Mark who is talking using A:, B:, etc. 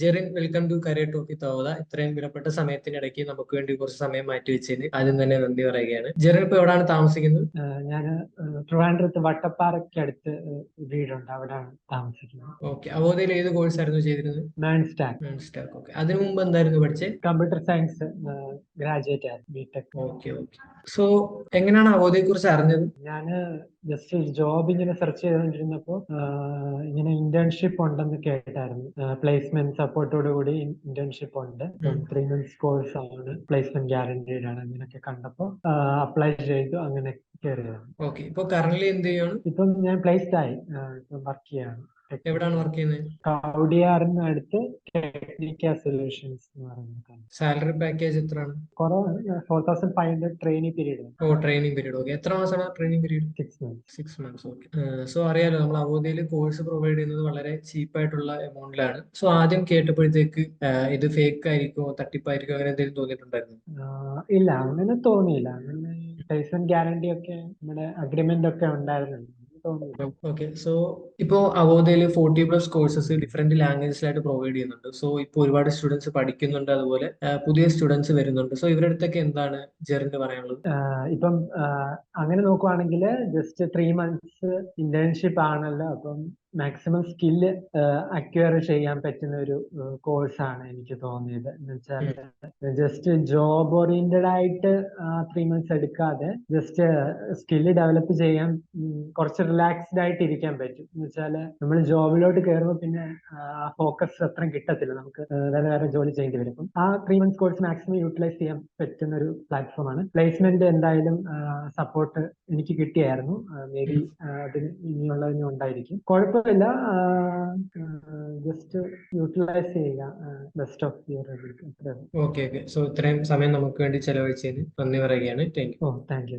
A: Jerin welcome to career talkie തോവത ഇത്രയും വിലപ്പെട്ട സമയത്തിനിടയ്ക്ക് നമുക്ക് വേണ്ടി കുറച്ച് സമയം മാറ്റി വെച്ചതിന് ആദ്യം തന്നെ നന്ദി പറയുകയാണ്. ജെറിൻ ഇപ്പൊ എവിടെയാണ് താമസിക്കുന്നത്?
B: ഞാൻ ട്രിവാൻഡ്രത്ത് വട്ടപ്പാറയ്ക്ക് അടുത്ത് വീടുണ്ട്. അവിടെയാണ് താമസിക്കുന്നത്.
A: ഓക്കെ. അവോധയിൽ ഏത് കോഴ്സ് ആയിരുന്നു ചെയ്തിരുന്നത്?
B: മാൻ സ്റ്റാക്ക്
A: സ്റ്റാക്ക് ഓക്കെ. അതിനു മുമ്പ് എന്തായിരുന്നു പഠിച്ചത്
B: കമ്പ്യൂട്ടർ സയൻസ് ഗ്രാജുവേറ്റ് ആയിരുന്നു ബിടെക്
A: ഓക്കെ ഓക്കെ. സോ എങ്ങനെയാണ് അവോധയെ കുറിച്ച് അറിഞ്ഞത്?
B: ഞാൻ ജസ്റ്റ് ജോബ് ഇങ്ങനെ സെർച്ച് ചെയ്തുകൊണ്ടിരുന്നപ്പോൾ ഇങ്ങനെ ഇന്റേൺഷിപ്പ് ഉണ്ടെന്ന് കേട്ടായിരുന്നു. പ്ലേസ്മെന്റ് സപ്പോർട്ടോട് കൂടി ഇന്റേൺഷിപ്പ് ഉണ്ട്. ത്രീ മന്ത്സ് കോഴ്സ് ആണ്. പ്ലേസ്മെന്റ് ഗ്യാരണ്ടീഡ് ആണ് അങ്ങനെയൊക്കെ കണ്ടപ്പോൾ അപ്ലൈ ചെയ്തു അങ്ങനെ കയറിയതാണ്
A: ഇപ്പൊ കറന്റ് എന്ത് ചെയ്യാണ്?
B: ഇപ്പം ഞാൻ പ്ലേസ്ഡ് ആയി. ഇപ്പം വർക്ക് ചെയ്യാണ്.
A: എവിടെയാണ് വർക്ക് ചെയ്യുന്നത്
B: കൗഡിയാറിന് അടുത്ത് ടെക്നിക്ക സൊല്യൂഷൻസ് എന്ന് പറയുന്നത്
A: സാലറി പാക്കേജ് എത്രയാണ്?
B: കുറെ four thousand five hundred training period
A: oh training period okay എത്ര മാസമാണ് training period
B: six months
A: six months okay so അറിയാലോ നമ്മൾ അവധിയിൽ കോഴ്സ് പ്രൊവൈഡ് ചെയ്യുന്നത് വളരെ ചീപ്പ് ആയിട്ടുള്ള എമൗണ്ടിലാണ് സോ ആദ്യം കേട്ടപ്പോഴത്തേക്ക് ഇത് ഫേക്ക് ആയിരിക്കും തട്ടിപ്പായിരിക്കും അങ്ങനെ എന്തെങ്കിലും തോന്നിയിട്ടുണ്ടായിരുന്നു?
B: ഇല്ല അങ്ങനെ തോന്നിയില്ല. അങ്ങനെ പ്ലേസ്മെന്റ് ഗ്യാരണ്ടി ഒക്കെ നമ്മുടെ അഗ്രിമെന്റ് ഒക്കെ തോന്നിയില്ല
A: ഓക്കെ. സോ ഇപ്പോ അവോധയിൽ ഫോർട്ടി പ്ലസ് കോഴ്സസ് ഡിഫറെന്റ് ലാംഗ്വേജസിലായിട്ട് പ്രൊവൈഡ് ചെയ്യുന്നുണ്ട്. സോ ഇപ്പോൾ ഒരുപാട് സ്റ്റുഡൻസ് പഠിക്കുന്നുണ്ട് അതുപോലെ പുതിയ സ്റ്റുഡൻസ് വരുന്നുണ്ട്. സോ ഇവരുടെ അടുത്തൊക്കെ എന്താണ് ജെറിന് പറയാനുള്ളത്?
B: ഇപ്പം അങ്ങനെ നോക്കുവാണെങ്കിൽ ജസ്റ്റ് ത്രീ മന്ത്സ് ഇന്റേൺഷിപ്പ് ആണല്ലോ. അപ്പം മാക്സിമം സ്കില്ല് അക്വയർ ചെയ്യാൻ പറ്റുന്ന ഒരു കോഴ്സാണ് എനിക്ക് തോന്നിയത്. എന്ന് വെച്ചാൽ ജസ്റ്റ് ജോബ് ഓറിയന്റഡ് ആയിട്ട് ത്രീ മന്ത്സ് എടുക്കാതെ ജസ്റ്റ് സ്കില്ല് ഡെവലപ്പ് ചെയ്യാൻ കുറച്ച് റിലാക്സ്ഡ് ആയിട്ട് ഇരിക്കാൻ പറ്റും. എന്ന് വെച്ചാൽ നമ്മൾ ജോബിലോട്ട് കയറുമ്പോൾ പിന്നെ ആ ഫോക്കസ് അത്ര കിട്ടത്തില്ല. നമുക്ക് വേറെ വേറെ ജോലി ചെയ്യേണ്ടി വരും. അപ്പം ആ three months course maximum utilise ചെയ്യാൻ പറ്റുന്ന ഒരു പ്ലാറ്റ്ഫോം ആണ്. പ്ലേസ്മെന്റ് എന്തായാലും സപ്പോർട്ട് എനിക്ക് കിട്ടിയായിരുന്നു. മേ ബി അതിന് ഇനിയുള്ളതിനും ഉണ്ടായിരിക്കും. കുഴപ്പമില്ല ജസ്റ്റ് യൂട്ടിലൈസ് ചെയ്യുക. Best of your
A: okay okay so ഇത്രയും സമയം നമുക്ക് വേണ്ടി ചെലവഴിച്ചതിന് നന്ദി പറയുകയാണ്. Thank you
B: oh thank you